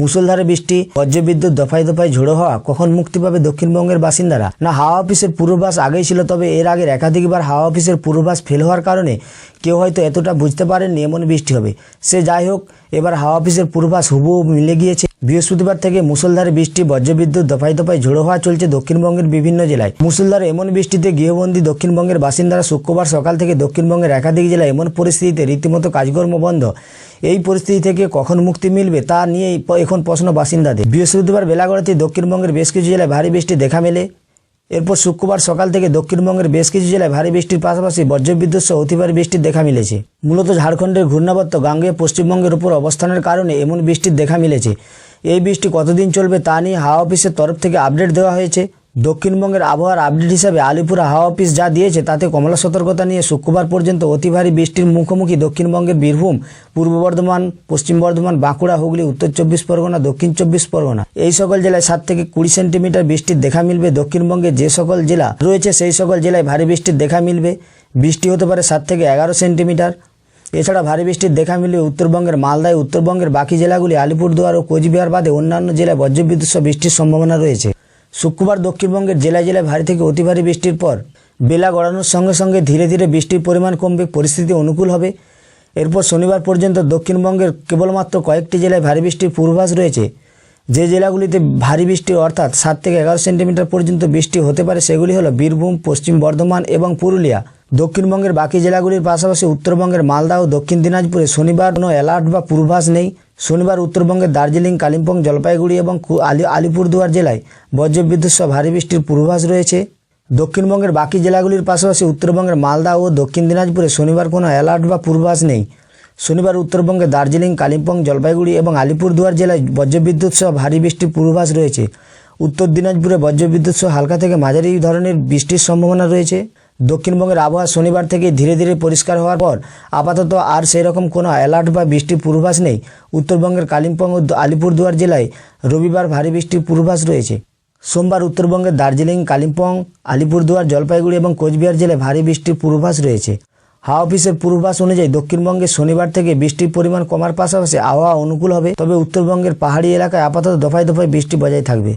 মুষলধারে বৃষ্টি, বজ্রবিদ্যুৎ দফায় দফায় ঝোড়ো হওয়া, কখন মুক্তি পাবে দক্ষিণবঙ্গের বাসিন্দারা? না, হাওয়া অফিসের পূর্বাভাস আগেই ছিল, তবে এর আগের একাধিকবার হাওয়া অফিসের পূর্বাভাস ফেল হওয়ার কারণে কেউ হয়তো এতটা বুঝতে পারেননি এমন বৃষ্টি হবে। সে যাই হোক, এবার হাওয়া অফিসের পূর্বাস হুবহু মিলে গিয়েছে। বৃহস্পতিবার থেকে মুষলধারে বৃষ্টি, বজ্রবিদ্যুৎ দফায় দফায় ঝোড়ো হওয়া চলছে দক্ষিণবঙ্গের বিভিন্ন জেলায়। মুষলধারে এমন বৃষ্টিতে গৃহবন্দী দক্ষিণবঙ্গের বাসিন্দারা শুক্রবার সকাল থেকে দক্ষিণবঙ্গের একাধিক জেলায় এমন পরিস্থিতিতে রীতিমতো কাজকর্ম বন্ধ। এই পরিস্থিতি থেকে কখন মুক্তি মিলবে তা নিয়েই প- এখন প্রশ্ন বাসিন্দাদের। বৃহস্পতিবার বেলাগড়াতে দক্ষিণবঙ্গের বেশ কিছু জেলায় ভারী বৃষ্টি দেখা মেলে। এরপর শুক্রবার সকাল থেকে দক্ষিণবঙ্গের বেশ কিছু জেলায় ভারী বৃষ্টির পাশাপাশি বজ্রবিদ্যুৎ সহ অতিভারী বৃষ্টির দেখা মিলেছে। মূলত ঝাড়খণ্ডের ঘূর্ণাবর্ত গাঙ্গে পশ্চিমবঙ্গের উপর অবস্থানের কারণে এমন বৃষ্টির দেখা মিলেছে। এই বৃষ্টি কতদিন চলবে তা নিয়ে হাওয়া অফিসের তরফ থেকে আপডেট দেওয়া হয়েছে। দক্ষিণবঙ্গের আবহাওয়ার আপডেট হিসাবে আলিপুর হাওয়া অফিস যা দিয়েছে তাতে কমলা সতর্কতা নিয়ে শুক্রবার পর্যন্ত অতি ভারী বৃষ্টির মুখোমুখি দক্ষিণবঙ্গের বীরভূম, পূর্ব বর্ধমান, পশ্চিম বর্ধমান, বাঁকুড়া, হুগলি, উত্তর চব্বিশ পরগনা, দক্ষিণ চব্বিশ পরগনা। এই সকল জেলায় সাত থেকে কুড়ি সেন্টিমিটার বৃষ্টির দেখা মিলবে। দক্ষিণবঙ্গে যে সকল জেলা রয়েছে সেই সকল জেলায় ভারী বৃষ্টির দেখা মিলবে। বৃষ্টি হতে পারে সাত থেকে এগারো সেন্টিমিটার। এছাড়া ভারী বৃষ্টির দেখা মিলিয়ে উত্তরবঙ্গের মালদায়, উত্তরবঙ্গের বাকি জেলাগুলি আলিপুরদুয়ার ও কোচবিহার বাদে অন্যান্য জেলায় বজ্রবিদ্যুৎ সহ বৃষ্টির সম্ভাবনা রয়েছে। শুক্রবার দক্ষিণবঙ্গের জেলায় জেলায় ভারী থেকে অতি ভারী বৃষ্টির পর বেলা গড়ানোর সঙ্গে সঙ্গে ধীরে ধীরে বৃষ্টির পরিমাণ কমবে, পরিস্থিতি অনুকূল হবে। এরপর শনিবার পর্যন্ত দক্ষিণবঙ্গের কেবলমাত্র কয়েকটি জেলায় ভারী বৃষ্টির পূর্বাভাস রয়েছে। যে জেলাগুলিতে ভারী বৃষ্টি অর্থাৎ সাত থেকে এগারো সেন্টিমিটার পর্যন্ত বৃষ্টি হতে পারে, সেগুলি হলো বীরভূম, পশ্চিম বর্ধমান এবং পুরুলিয়া। দক্ষিণবঙ্গের বাকি জেলাগুলির পাশাপাশি উত্তরবঙ্গের মালদা ও দক্ষিণ দিনাজপুরে শনিবার কোনো অ্যালার্ট বা পূর্বাভাস নেই। শনিবার উত্তরবঙ্গের দার্জিলিং, কালিম্পং, জলপাইগুড়ি এবং আলি আলিপুরদুয়ার জেলায় বজ্রবিদ্যুৎ সহ ভারী বৃষ্টির পূর্বাভাস রয়েছে। দক্ষিণবঙ্গের বাকি জেলাগুলির পাশাপাশি উত্তরবঙ্গের মালদা ও দক্ষিণ দিনাজপুরে শনিবার কোনো অ্যালার্ট বা পূর্বাভাস নেই। শনিবার উত্তরবঙ্গে দার্জিলিং, কালিম্পং, জলপাইগুড়ি এবং আলিপুরদুয়ার জেলায় বজ্রবিদ্যুৎ সহ ভারী বৃষ্টির পূর্বাভাস রয়েছে। উত্তর দিনাজপুরে বজ্রবিদ্যুৎ সহ হালকা থেকে মাঝারি ধরনের বৃষ্টির সম্ভাবনা রয়েছে। দক্ষিণবঙ্গের আবহাওয়া শনিবার থেকে ধীরে ধীরে পরিষ্কার হওয়ার পর আপাতত আর সেই রকম কোনো অ্যালার্ট বা বৃষ্টির পূর্বাভাস নেই। উত্তরবঙ্গের কালিম্পং ও আলিপুরদুয়ার জেলায় রবিবার ভারী বৃষ্টির পূর্বাভাস রয়েছে। সোমবার উত্তরবঙ্গের দার্জিলিং, কালিম্পং, আলিপুরদুয়ার, জলপাইগুড়ি এবং কোচবিহার জেলায় ভারী বৃষ্টির পূর্বাভাস রয়েছে। হাওয়া অফিসের পূর্বাস অনুযায়ী দক্ষিণবঙ্গে শনিবার থেকে বৃষ্টির পরিমাণ কমার পাশাপাশি আবহাওয়া অনুকূল হবে, তবে উত্তরবঙ্গের পাহাড়ি এলাকায় আপাতত দফায় দফায় বৃষ্টি বজায় থাকবে।